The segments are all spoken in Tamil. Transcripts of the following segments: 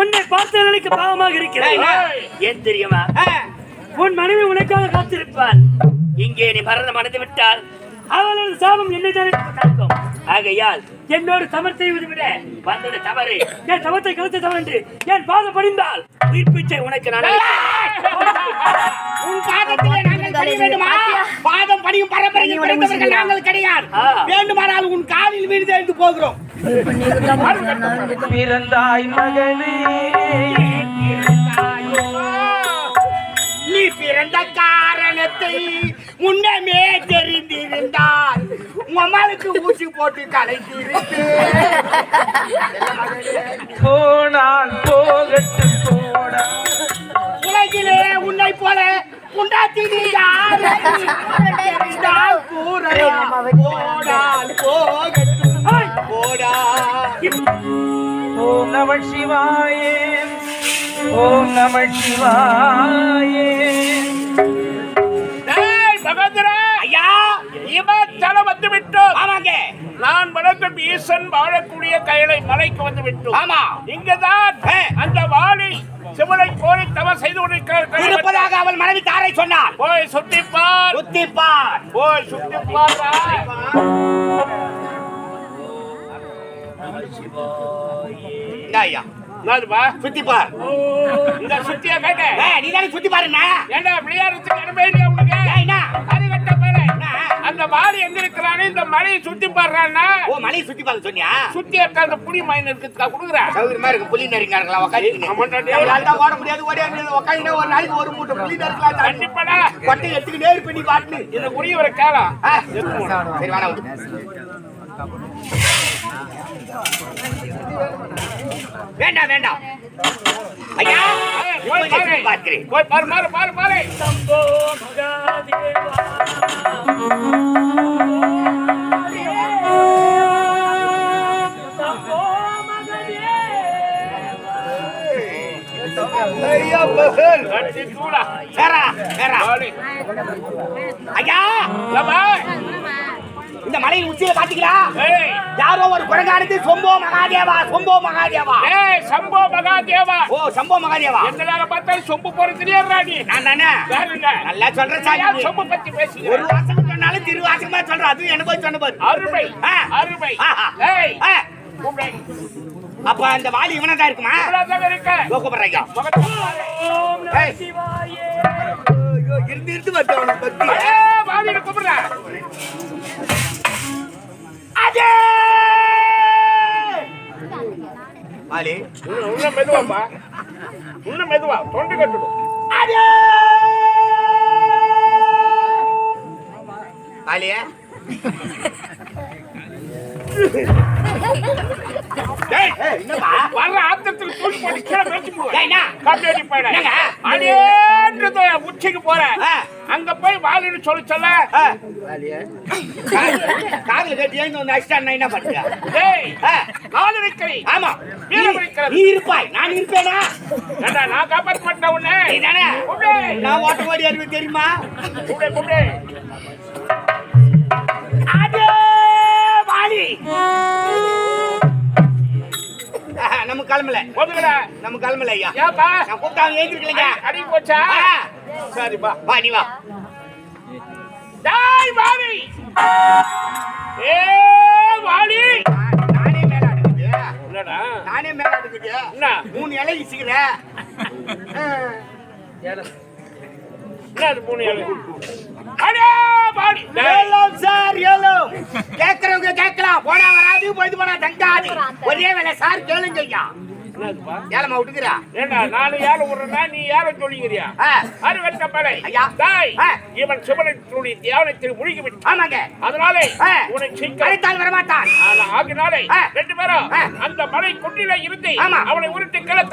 உன்னை பார்த்தவர்களுக்கு பாவமாக இருக்கிறது? ஏன் தெரியுமா? உன் மனைவி உனக்காக காத்திருப்பாள். இங்கே நீ மரணம் அடைந்து விட்டால் அவளோட சாபம் என்னை தான் காக்கும். ஆகையால் என்னோடு சமர் செய்வதை விட வந்தது தவறு. என் சமத்தை கருத்து தவறு என் பாதம் படிந்தால் உயிர் பிச்சை உனக்கு நான் உன் பாதத்திலே பணிய வேண்டுமா? பாதம் பணியும் பரம்பரையில் பிறந்தவர்கள் நாங்கள் கிடையாது. வேண்டுமானால் உன் காலில் வீடு எழுந்து போகிறோம். பிறந்தாய் மகளே. நீ பிறந்த காரணத்தை முன்னமே தெரிந்திருந்தால் உமாளுக்கு ஊசி போட்டு கலைத்திருந்து. போனால் போகட்டும் போடா உலகிலே உன்னை போல உண்டாத்தினி யாரை தெரிந்தால் போடால் போகட்டும் போடா ஓம் நம சிவாயே ஓம் நம சிவாயே வந்து விட்டோம் ஆமாங்க நான் வணக்கம் ஈசன் வாழக்கூடிய கைலை மலைக்கு வந்து விட்டோம் ஆமா இங்கதான் அந்த வாளி சிவனை கோரி தவம் செய்து இருப்பதாக அவள் மனைவி தாரை சொன்னார் போய் சுத்திப்பார். சுத்திப்பார். போய் சுத்திப்பாரா. ஐயா சுத்திப்பார். இந்த சுத்தியா கேட்டேன். நீ தானே சுத்தி பாருண்ணா ஏண்டா விளையாடுறதுக்கு இல்லையா உனக்கு? அந்த வாளி எங்க இருக்கிறானே இந்த மலையை சுத்தி பாடுறான்னா? ஓ மலையை சுத்தி பார்க்க சொன்னியா? சுத்தி இருக்க அந்த புடி மயின் இருக்கிறதுக்கா கொடுக்குறேன் சௌகரியமா இருக்கு புலி நரிங்காரங்களா ஆமாண்டா, டேய். உட்காந்து ஓட முடியாது ஓட முடியாது உட்காந்து ஒரு நாளைக்கு ஒரு மூட்டை புலி நறுக்கலாம் கண்டிப்பாடா. கொட்டை எடுத்துக்கு நேரு பண்ணி காட்டுன்னு இந்த புரியவரை காலம் ஆ, சரி. வேண்டாம் வேண்டாம். ஐயா போய் பாரு. பாரு பாரு பாரு சம்போ மகாதேவா. இந்த மலையின் உச்சியில பாத்தீங்களா யாரோ ஒரு குரங்கானது சொம்போ மகாதேவா சொம்போ மகாதேவா. ஏய், சம்போ மகாதேவா. ஓ சம்போ மகாதேவா. நேரம் பார்த்தாலும் சொம்பு போற தெரியாதா நீ நான் தானே? நல்லா சொல்றேன் சாமி சொம்பு பத்தி ஒரு பேசுகிறேன் வாசகம் சொன்னாலும் திருவாசகமா சொல்றேன் அதுவும் எனக்கு போய் சொன்ன பாரு. அருமை. அருமை. அப்ப அந்த வாலி இவனா தான் இருக்குமா. சிவாயே. இருந்து இருந்து பக்தி ஏய், வாடின்னு கூப்பிடுறேன். அதே. வாலி. இன்னும் மெதுவாப்பா இன்னும் மெதுவா. தொண்டை கட்டுடும் அதே. என்னப்பா? வர்ற ஆத்திரத்துல தூக்கி போட்டு கீழே வச்சு? கட்டடி போயிடு. உச்சிக்கு போறேன். அங்க போய் வாலின்னு சொல்லி சொல்ல. காதுல கட்டி வந்து அடிச்சிட்டா என்ன பண்ணுங்க. கால் இருக்கிறீ ஆமா. நீ- இருப்பாய். நான் இருப்பேனா? ஏண்டா நான் காப்பாற்ற மாட்டேன் உன்னை? நீ தானே. நான் ஓட்ட ஓடி அறிவு தெரியுமா. நம்ம கிளம்பல. ஒதுங்கடா. நம்ம கிளம்பல ஐயா. ஏப்பா. நான் கூப்பிட்டா அடி- போச்சா. சரிப்பா வா. நீ வா. டேய் வாலி ஏ வாலி நானே மேல அடுக்குது. என்னடா? நானே மேல அடுக்குது. என்ன? மூணு இலை இசுக்கிறேன் என்ன மூணு ஏழு அடே வாலி டேய் ஏலோ சார் ஏலோ தங்காது. ஒரே வேலை சார் கேளுங்க ஐயா ஏலமா விட்டுக்கிறா? ஏண்டா நாலு ஏழை விடுறா நீ ஏழை சொல்லிக்கிறியா? அறுவட்ட படை ஐயா. தாய். இவன் சிவனுடைய தியானத்தில் முழுகி விட்டான் ஆமாங்க. அதனாலே. உன்னை சீக்கிரம் அழைத்தால் வரமாட்டான். ஆனா, ஆகினாலே. ரெண்டு பேரும். அந்த மலை குட்டில இருந்து ஆமா. அவனை உருட்டி கீழே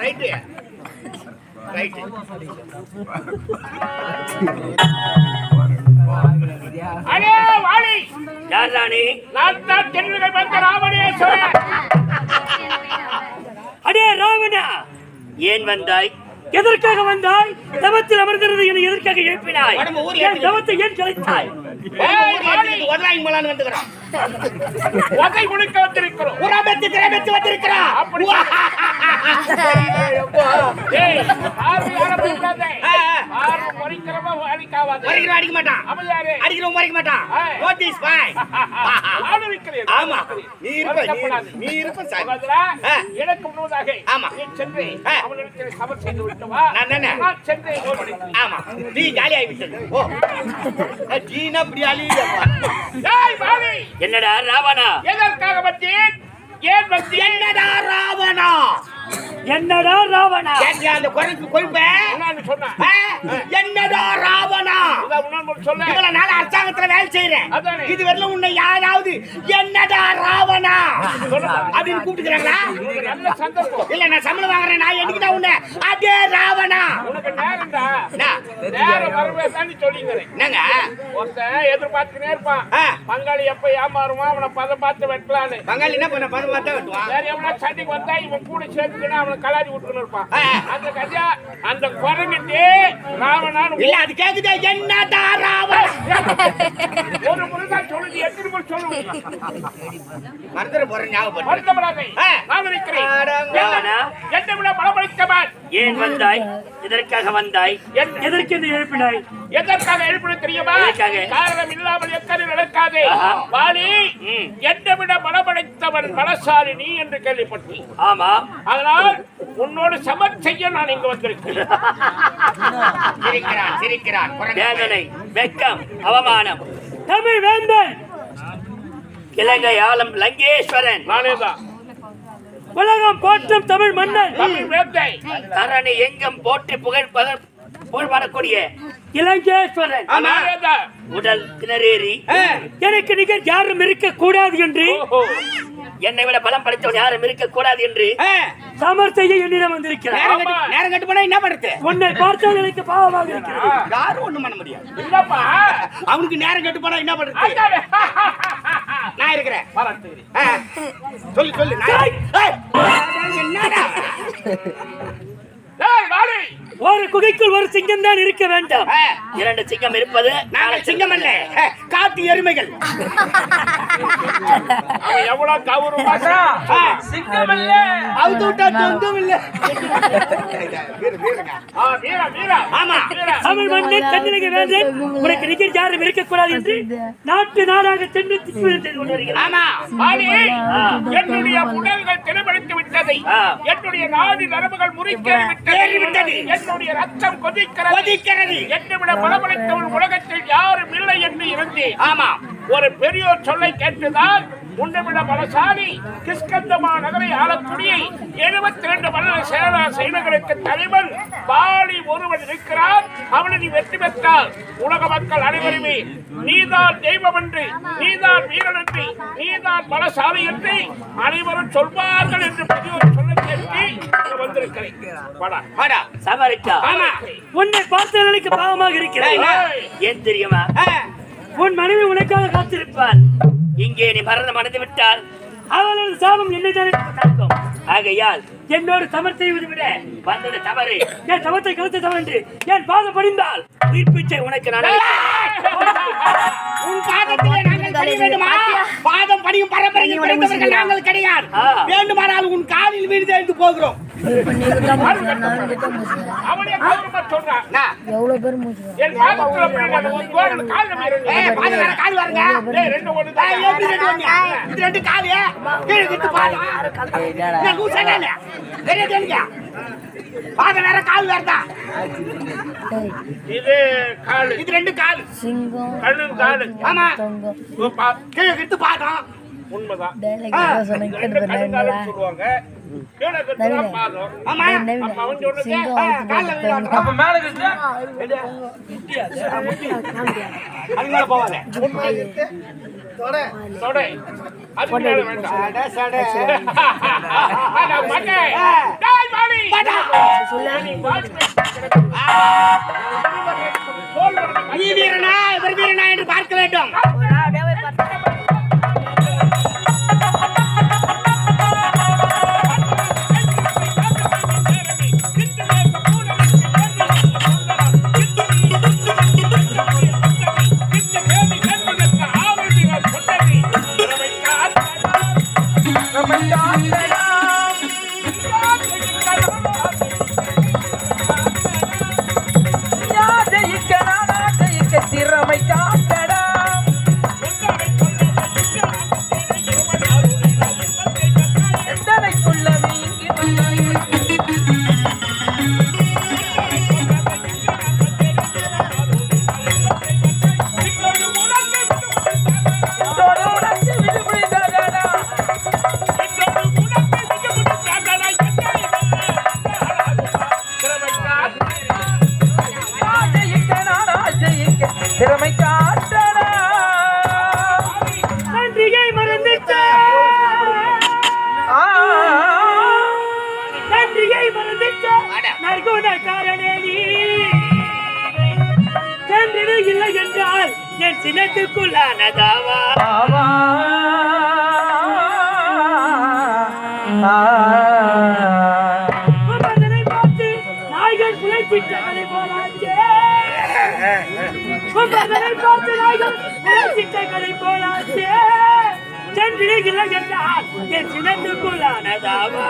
ரைட்டு அடே வாணி யார் ராணி? நான் தான் தென்னிலை வந்த ராமணேஸ்வரன் அடே ராவணா. ஏன் வந்தாய்? எதற்காக வந்தாய்? தவத்தில் அமர்ந்திருந்த என்னை எதற்காக எழுப்பினாய்? என் தவத்தை ஏன் கலைத்தாய்? ஒன்றாங்க மலான்னு வந்துக்கிறான் வகை குடிக்க வந்திருக்கிறோம். புறா பெத்து திரை பெத்து வந்திருக்கிறான் அப்படி அடிக்க மாட்டான். அடிக்கிறவன் வரைக்க மாட்டான். நோட்டீஸ் பாய். ஆமா. நீ இருப்ப நீ வருத்தப்படாதே. நீ இருப்ப சார் சகோதரா, ஆ. எனக்கு முன்னதாக. ஆமா. சென்று. செய்து விட்டவா? நான் தானே? சென்று. ஆமா. நீ காலி ஆகிவிட்டது ஓ. அழியுதப்பா என்னடா ராவணா? எதற்காக வந்தேன்? ஏன் வந்தேன்? என்னடா ராவணா? என்னடா ராவணா? அந்த குறைக்கு கொழுப்ப? என்னடா ராவணா? இவ்வளவு நாள் அரசாங்கத்துல வேலை செய்யறேன். இது வரல உன்னை யாராவது என்னடா ராவணா. அப்படின்னு கூப்பிட்டுக்கிறாங்களா? உனக்கு நல்ல சந்தர்ப்பம். இல்ல நான் சம்பளம் வாங்குறேன். நான் என்னைக்குதான் உன்னை? அதே ராவணா. என்னங்க? ஒருத்தன் எதிர்பார்த்துனே இருப்பான். பங்காளி எப்ப ஏமாறுவான் அவனை பதம் பார்த்து வெட்டலான்னு. பங்காளி என்ன பண்ண? பணம் பார்த்தா வெட்டுவான். வேற எவனா சண்டைக்கு வந்தா இவன் கூட சேர்த்துக்கினா அவனை இருப்பான். அந்த கஜா அந்த குரங்கிட்டே ராவணான்னு இல்ல அது கேக்குதா என்னடா ராவணா ஒரு முறை தான் சொல்லுது எத்தனை சொல்லுங்க. நான் இருக்கிறேன் என்னை விட பலமளித்தவன் ஏன் வந்தாய்? எதற்காக வந்தாய்? என்- எதற்கு என்னை எழுப்பினாய்? எதற்காக எழுப்பினது தெரியுமா? காரணம் இல்லாமல் எத்தனை நடக்காது. வாலி ம். என்னை விட பலமடைத்தவன் பலசாலினி என்று கேள்விப்பட்டேன். ஆமா. அதனால் உன்னோடு சமர் செய்ய நான் இங்கு வந்திருக்கிறேன். சிரிக்கிறான் சிரிக்கிறான் குரங்கு. வேதனை வெக்கம் அவமானம். தமிழ் வேந்தன். இலங்கை ஆளும் லங்கேஸ்வரன். நானே தான் உலகம் போற்றும் தமிழ் மன்னன். தமிழ் தரணி எங்கும் போற்றி புகழ் புகழ் வரக்கூடிய இலங்கேஸ்வரன் உடல் திணறேறி. எனக்கு நிகர் யாரும் இருக்க கூடாது என்று என்னை விட பலம் படைத்தவன் யாரும் இருக்க கூடாது என்று சமர் செய்ய என்னிடம் வந்திருக்கிறார். நேரம் கட்டு போனா என்ன பண்றது உன்னை பார்த்தால் எனக்கு பாவமாக இருக்கிறது. யாரும் ஒண்ணும் பண்ண முடியாது. இல்லப்பா. அவனுக்கு நேரம் கட்டு போனா என்ன பண்றது. நான் இருக்கிறேன். சொல்லு சொல்லு. என்னடா? ஒரு குகைக்குள் ஒரு சிங்கம் தான் இருக்க வேண்டாம். இரண்டு சிங்கம் இருப்பது நாங்கள் சிங்கம் அல்ல. காட்டு எருமைகள். அவன் எவ்வளவு கௌரவமா ஆ, சிங்கமல்ல அவுத்து விட்டா இல்ல. ஆமா. தமிழ் மன்னன் தன்னிலக வேந்தன். உனக்கு நிகர் யாரும் இருக்கக்கூடாது என்று நாட்டு நாடாக சென்று ஆமா. என்னுடைய உடல்கள் திறமளித்து விட்டதை ஆ. என்னுடைய நாடி நரம்புகள் முறிக்கேறி ஏறி விட்டது. என்னுடைய ரத்தம் கொதிக்கிறது. கொதிக்கிறது. என்னை விட பலமளித்தவன் உலகத்தில் யாரும் இல்லை என்று இருந்தேன். ஆமா. ஒரு பெரியோர் சொல்லை கேட்டுதான் உன்னை விட பலசாலி கிஷ்கந்தமா நகரை ஆளக்கூடிய எழுபத்தி ரெண்டு வல்ல சேனா சைனங்களுக்கு தலைவன் பாலி ஒருவன் இருக்கிறான் அவனை நீ வெற்றி பெற்றால் உலக மக்கள் அனைவருமே நீதான் தெய்வம் என்று நீதான் வீரன் என்று நீதான் பலசாலி என்று அனைவரும் சொல்வார்கள் என்று பெரியோர் சொல்ல கேட்டு உன்னை பார்த்த எனக்கு பாவமாக இருக்கிறது ஏய், ஏன் தெரியுமா? உன் மனைவி உனக்காக காத்திருப்பான் இங்கே நீ மரணம் அடைந்து விட்டால் அவளது சாபம் என்னை தானே ஆகையால் என்னோடு சமர் செய்வது விட வந்தது தவறு. என் சமத்தை கருத்து தவறு என்று என் பாதம் படிந்தால் உயிர் பிச்சை உனக்கு நான் உன் பாதத்திலே நாங்கள் வேண்டுமா? பாதம் பரம்பரையில் பிறந்தவர்கள் நாங்கள் கிடையாது. வேண்டுமானால் உன் காலில் விழுந்து எழுந்து போகிறோம். எவ்வளவு பேர் சிங்கம் ஆமா கீழே பாதம் உண்மைதான் டைலாக் சொன்னீங்க என்று பார்க்க வேண்டும். திறமை காட்டலாம் நன்றியை மறந்துட்டே. ஆ. நன்றியை மறந்துட்டே. நற்குணக்காரனே நீ. சென்றிடு இல்லை என்றால் என் சினத்துக்குள்ளானதாவா சென்றிடு இல்லை என்றால் என் சினத்துக்குள்ளானதாவா?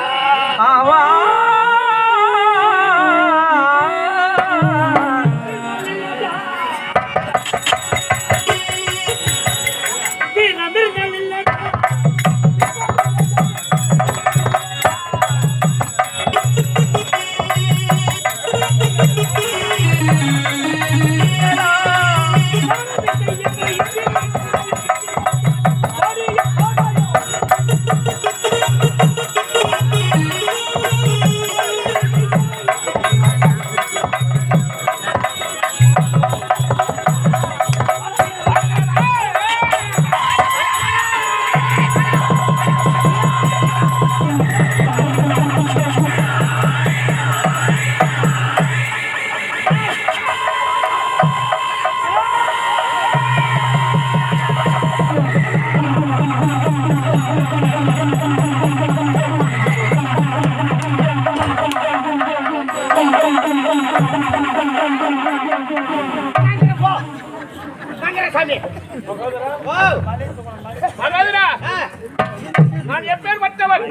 நான் எப்பேற்பட்டவன்?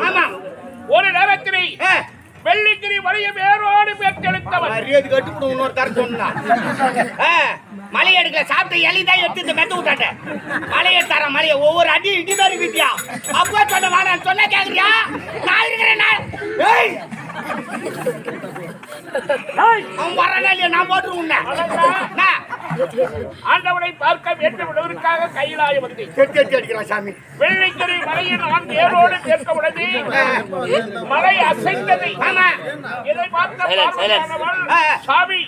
ஒரு நேரத்திலே ஏ, வெள்ளிக்கிரி வழிய வேரோடு பெற்றெடுத்தவன். மரியாதை கட்டுப்படும் இன்னொரு தர சொன்னா. மலை எடுக்கல சாப்பிட்ட எலி தான் எடுத்து இந்த மெத்த விட்டாட்ட. மலையை தர மலையை ஒவ்வொரு அடி இடி மாதிரி வித்தியா. அப்பா சொன்ன வாடான்னு சொன்னா கேக்குறியா? நான் இருக்கிறேன் நான். ஏய்! அவன் வரானே இல்லையா? நான் போட்டுருவேன் ஆண்டவனை பார்க்க வேண்டும் என்பதற்காக கையிலாய வந்தேன் அடிக்கிறான் சாமி. வெள்ளிக்கிரி மலையை நான் வேரோடு சேர்க்க உடனே மலை அசைந்ததை. ஆமா. இதை பார்த்த. சாமி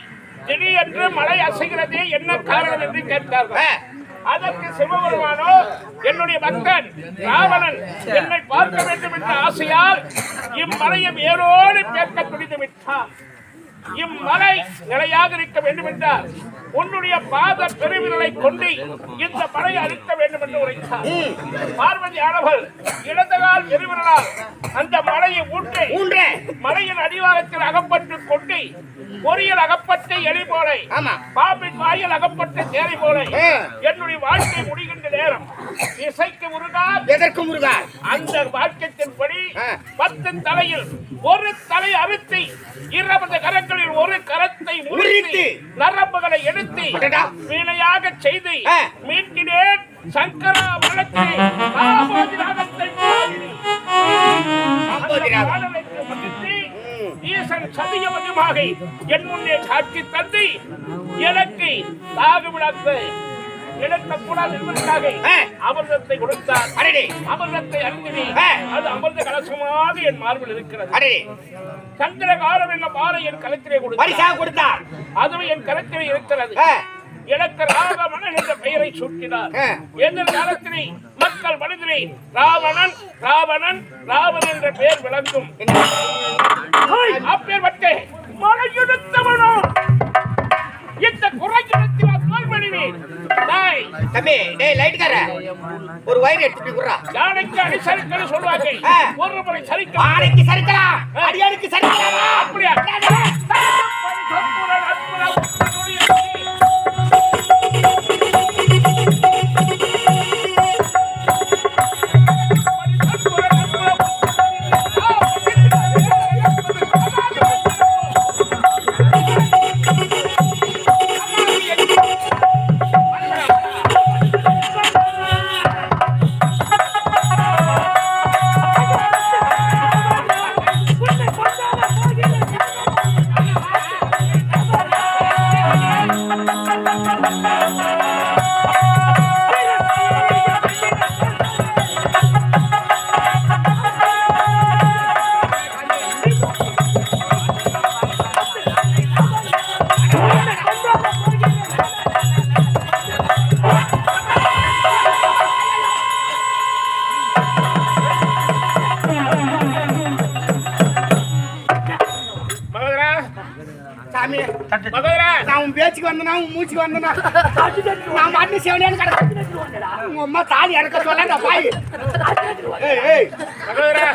திடீரென்று மலை அசைகிறதே என்ன காரணம் என்று கேட்டார்கள். அதற்கு சிவபெருமானோ என்னுடைய பக்தன் ராவணன் என்னை பார்க்க வேண்டும் என்ற ஆசையால் இம்மலையை வேரோடு பேர்க்க துணிந்து விட்டான். இம்மலை நிலையாக இருக்க வேண்டும் என்றால் உன்னுடைய பாத பெருவிரலை கொண்டு இந்த மலையை அழிக்க வேண்டும் என்று உரைத்தார் பார்வதி ஆனவள் இடதுகால் பெருவிரலால் அந்த மலையை ஊற்றி ஊன்றே மலையின் அடிவாரத்தில் அகப்பட்டு கொண்டு பொறியில் அகப்பட்ட எலி போலை. பாம்பின் வாயில் அகப்பட்ட தேரை போலை. என்னுடைய வாழ்க்கை முடிகின்ற நேரம் இசைக்கு முருகால் எதற்கு முருகா அந்த வாக்கியத்தின்படி. பத்து தலையில் ஒரு தலை அறுத்தி இருபது கரங்களில் ஒரு கரத்தை முறித்து. நரம்புகளை எடுத்து. வீணையாக செய்து ஆ. மீட்கினேன் சங்கரா மகிழ்ச்சி, ஈசன் சதியமதியமாக என் முன்னே காட்சி தந்து எனக்கு தாகு விளக்கு எடுக்கக்கூடாது என்பதற்காக. அமிர்தத்தை கொடுத்தார். அமிர்தத்தை அருந்தினேன். ஆ. அது அமிர்த கலசமாக என் மார்பில் இருக்கிறது. சந்திரகாலம் என்ற மாலை என் கலத்திலே கொடுத்தார். அதுவும் என் கலத்திலே இருக்கிறது. எனக்கு ராவணன் என்ற பெயரை சூட்டினார். ஆ. எதிர்காலத்திலே மக்கள் மனதிலே ராவணன் ராவணன் ராவணன் என்ற பெயர் விளங்கும். அப்பேற்பட்ட மலையுடுத்தவனோ இந்த குறையுடத்தில் தோல்வடிவேன் தாய் தம்பி டேய் லைட்கார ஒரு வயிறு எடுத்துட்டு குடுறா. யானைக்கு அடிசரிக்கன்னு சொல்லுவாங்க. ஆ. ஒரு முறை சரிக்க ஆணைக்கு சரிக்கலாம் அடியானுக்கு சரிக்கலாமா வந்தனா உன் மூச்சுக்கு வந்தனா? நான் மாட்டு சேவனியான்னு கிடக்கு உங்க அம்மா தாலி இறக்க சொல்ல நான் பாய். ஏய் ஏய் மகோதரா.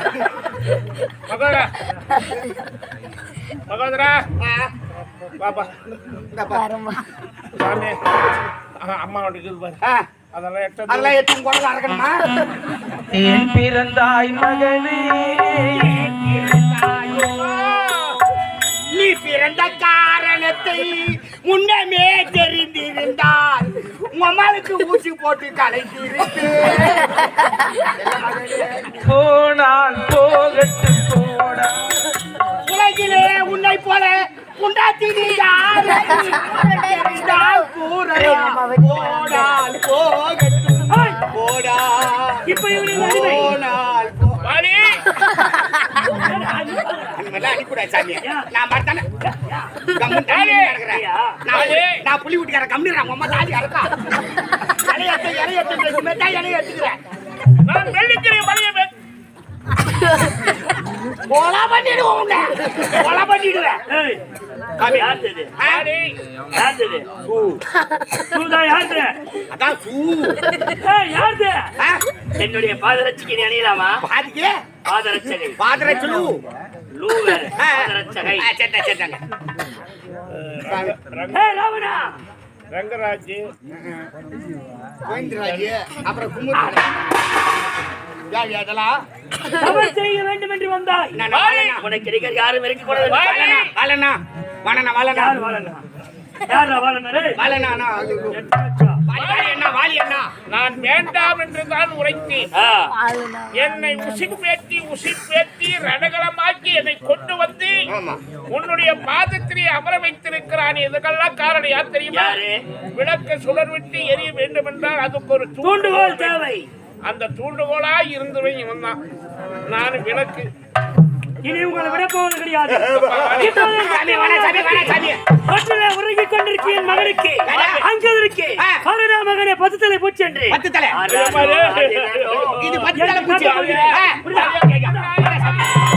மகோதரா. மகோதரா. ஆ, பாப்பா இந்தாப்பா. வரமா சாமி ஆ, அம்மா இருக்குது பாரு. ஆ, அதெல்லாம் எடுத்து அதெல்லாம் எட்டு குடல அறக்கணுமா? ஏன் பிறந்தாய் மகளே. நீ பிறந்த காரணத்தை முன்னமே தெரிந்திருந்தால் உங்க அம்மாளுக்கு ஊசி போட்டு கலைத்திருக்கு போனால் போகட்டும் போடா உலகிலே உன்னை போல கூறலாம். போனால் போகட்டும் போடா இப்ப. போனால் போ- வாடி அந்த மாதிரிலாம் அடிக்கூடாது சாமி. நான் பார்த்தானே நான். நான் புள்ளி வீட்டுக்கார கம்மிடுறேன் உங்க அம்மா தாலி அறக்கா இலையத்தை இலையத்தை சுமத்தா இலைய எடுத்துக்கிறேன் நான் வெள்ளிக்கிறை மலையை வெ- கொலை பண்ணிடுவோம் உன்னை. கொலை பண்ணிடுவேன் என்னுடைய பாதரட்சைக்கு அணியலாமா? பாத்திர சுழு லூ வேற. ஆ, சரிடா, சரிடாங்க. ஏய், ராவணா ரங்கராஜ். கோவிந்தராஜ், அப்புறம் குமுறு. யார் அதெல்லாம் தவறு செய்ய வேண்டும் என்று வந்தாய். நான் உனக்கு யாரும் வாழனா வாழனா வாழனா வாழனா யாரா? வாழனா வேண்டாம் என்று தான் உரைத்தேன். ஆ, ஆளுனா என்னை உசிப்பேத்தி உசிப்பேத்தி ரணகலமாக்கி என்னை கொண்டு வந்து ஆமா உன்னுடைய பாதத்திலே அமர வைத்திருக்கிறான் இதுக்கெல்லாம் காரணம் யார்? தெரியுமா? விளக்க சுடர் விட்டு எரிய வேண்டும் என்றால் அதுக்கு ஒரு தூண்டுகோல் தேவை. அந்த தூண்டுகோலாய் இருந்தவன் இவன் தான் நான் விளக்கு. இனி உங்களை விட போவது கிடையாது. உறங்கிக் கொண்டிருக்கிற மகனுக்கு. அங்கே இருக்கு. கருணா மகனே பத்து தலை பூச்சி என்று. பத்து தலை. இது பத்து தலை பூச்சி. ஆ. ஆ.